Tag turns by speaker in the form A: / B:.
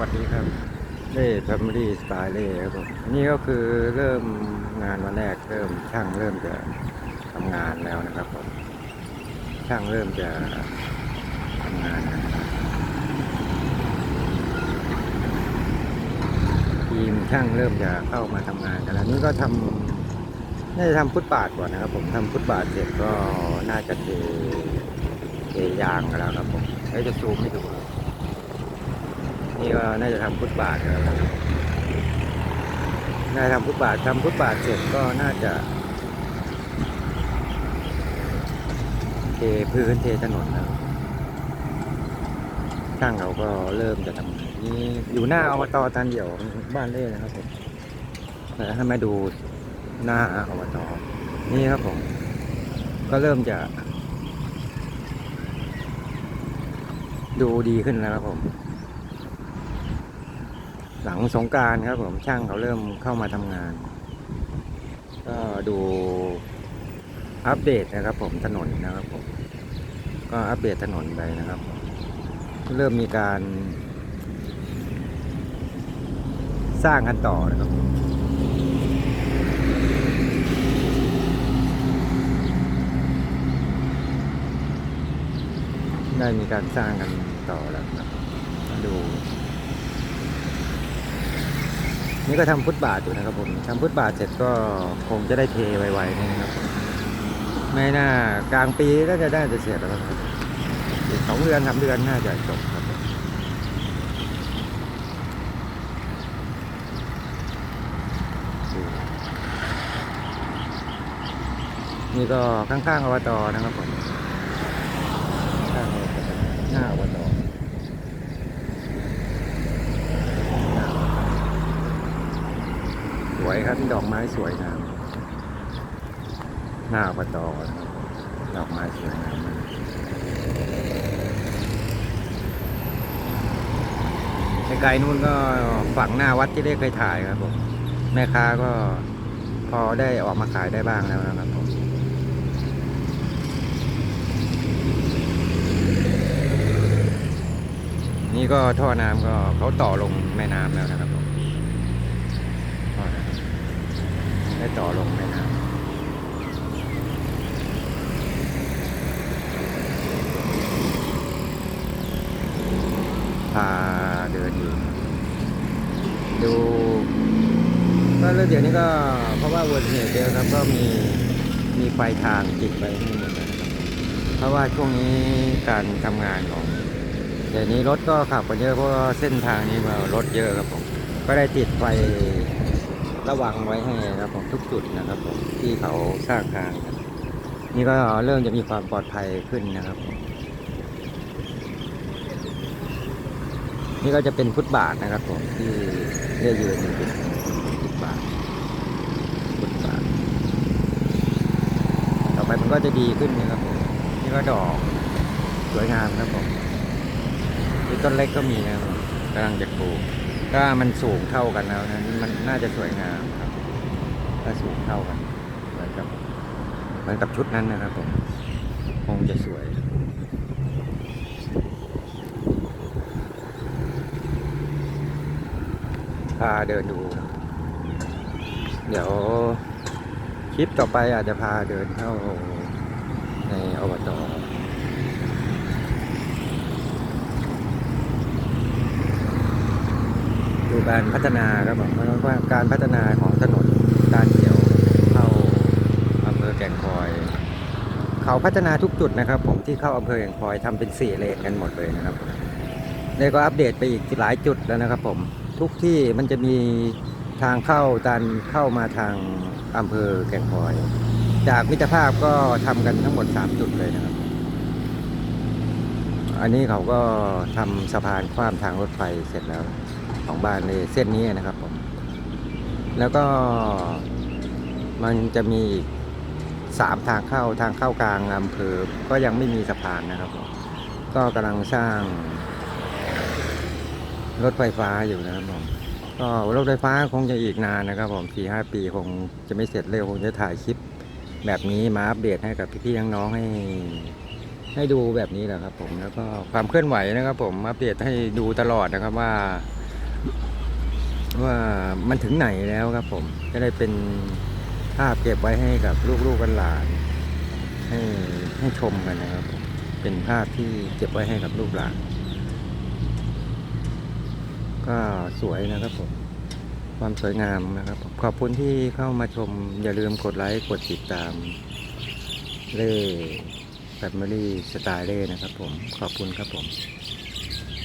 A: วัสดีครับเล่แฟมิลี่สไตล์เล่ครับผมนี่ก็คือเริ่มงานวันแรกเริ่มช่างเริ่มจะทำงานแล้วนะครับผมช่างเริ่มจะทำงานทีมช่างเริ่มจะเข้ามาทำงานกันแล้วนี่ก็ทำน่าจะทำฟุตบาทก่อนนะครับผมทำฟุตบาทเสร็จก็น่าจะเทเทยางกันแล้วครับผมเอ้จะซูมไม่ถูก นี่ก็น่าจะทำฟุตบาทนะครับน่าจะทำฟุตบาททำฟุตบาทเสร็จก็น่าจะเทพื้นเทถนนนะครับช่างเขาก็เริ่มจะทำงานนี่อยู่หน้าอบตตันเดี่ยวบ้านเล่นะครับผมแต่ให้มาดูหน้าอบตนี่ครับผมก็เริ่มจะ ดูดีขึ้นแล้วครับผม หลังสงการครับผมช่างเขาเริ่มเข้ามาทำงาน ก็ดูอัปเดตนะครับ ผมถนนนะครับผมก็อัปเดตถนนไปนะครับ เริ่มมีการ สร้างกันต่อนะครับได้มีการสร้างกันต่อแล้วครับดู นี่ก็ทำฟุตบาทอยู่นะครับผมทำฟุตบาทเสร็จก็คงจะได้เทไวๆนะครับ ไม่น่ากลางปีก็จะได้จะเสร็จแล้วครับอีกสองเดือนสาเดือนน่าจะจบครับนี่ก็ข้างๆอบตนะครับผมข้างอบตหน้าอบต สวยครับดอกไม้สวยงามหน้าอบตนะครับดอกไม้สวยงามมากไกลๆนู่นก็ฝั่งหน้าวัดที่ได้เคยถ่ายครับผมแม่ค้าก็พอได้ออกมาขายได้บ้างแล้วนะครับผมนี่ก็ท่อน้ำก็เขาต่อลงแม่น้ำแล้วนะครับผม ได้ต่อลงแม่น้ำพาเดินอยู่ ดูก็เรื่องเดี๋ยวนี้ก็เพราะว่าอุบัติเหตุเยอะครับก็มีมีไฟทางติดไปให้หมดนะครับเพราะว่าช่วงนี้การทำงานของเดี๋ยวนี้รถก็ขับกันเยอะเพราะเส้นทางนี้มารถเยอะครับผมก็ได้ติดไฟ ระวังไว้ให้ครับผมทุกจุดนะครับผมที่เขาสร้างทางนี่ก็เริ่มจะมีความปลอดภัยขึ้นนะครับ นี่ก็จะเป็นฟุตบาทนะครับผมที่เรียกยืนอยู่เป็นฟุตบาทฟุตบาทต่อไปมันก็จะดีขึ้นนะครับผมนี่ก็ดอกสวยงามครับผมนี่ต้นเล็กก็มีนะครับกำลังจะปลูก ถ้ามันสูงเท่ากันแล้วนะมันน่าจะสวยงามครับ ถ้าสูงเท่ากันเหมือนกับเหมือนกับชุดนั้นนะครับผมคงจะสวยพาเดินดู เดี๋ยวคลิปต่อไปอาจจะพาเดินเข้าในอบต ดู การพัฒนาครับผมเพราะว่าการพัฒนาของถนนด้านเดียวเข้าอำเภอแก่งคอย เขาพัฒนาทุกจุดนะครับ ผมที่เข้าอำเภอแก่งคอยทำเป็นสี่เลนกันหมดเลยนะครับแล้ก็อัปเดตไปอีกหลายจุดแล้วนะครับ ผมทุกที่มันจะมีทางเข้าตันเข้ามาทางอำเภอแก่งคอย จากมิตรภาพก็ทำกันทั้งหมดสามจุดเลยนะครับ อันนี้เขาก็ทำสะพานข้ามทางรถไฟเสร็จแล้ว ของบ้านในเส้นนี้นะครับผม แล้วก็มันจะมีอีกสามทางเข้าทางเข้ากลางอำเภอ ก็ยังไม่มีสะพานนะครับผมก็กำลังสร้าง รถไฟฟ้าอยู่นะครับผมก็รถไฟฟ้าคงจะอีกนานนะครับผมสี่ห้าปีคงจะไม่เสร็จเร็วคงจะถ่ายคลิปแบบนี้มาอัปเดตให้กับพี่ๆน้องๆให้ ให้ดูแบบนี้แหละครับผมแล้วก็ความเคลื่อนไหวนะครับ ผมอัปเดตให้ดูตลอดนะครับว่า ว่ามันถึงไหนแล้วครับผมจะได้เป็นภาพเก็บไว้ให้กับลูกๆกันหลาน ให้ให้ชมกันนะครับผมเป็นภาพที่เก็บไว้ให้กับลูกหลาน ก็สวยนะครับผมความสวยงามนะครับผมขอบคุณที่เข้ามาชม อย่าลืมกดไลค์กดติดตามเล่แฟมิลี่สไตล์เล่นะครับผมขอบคุณครับผม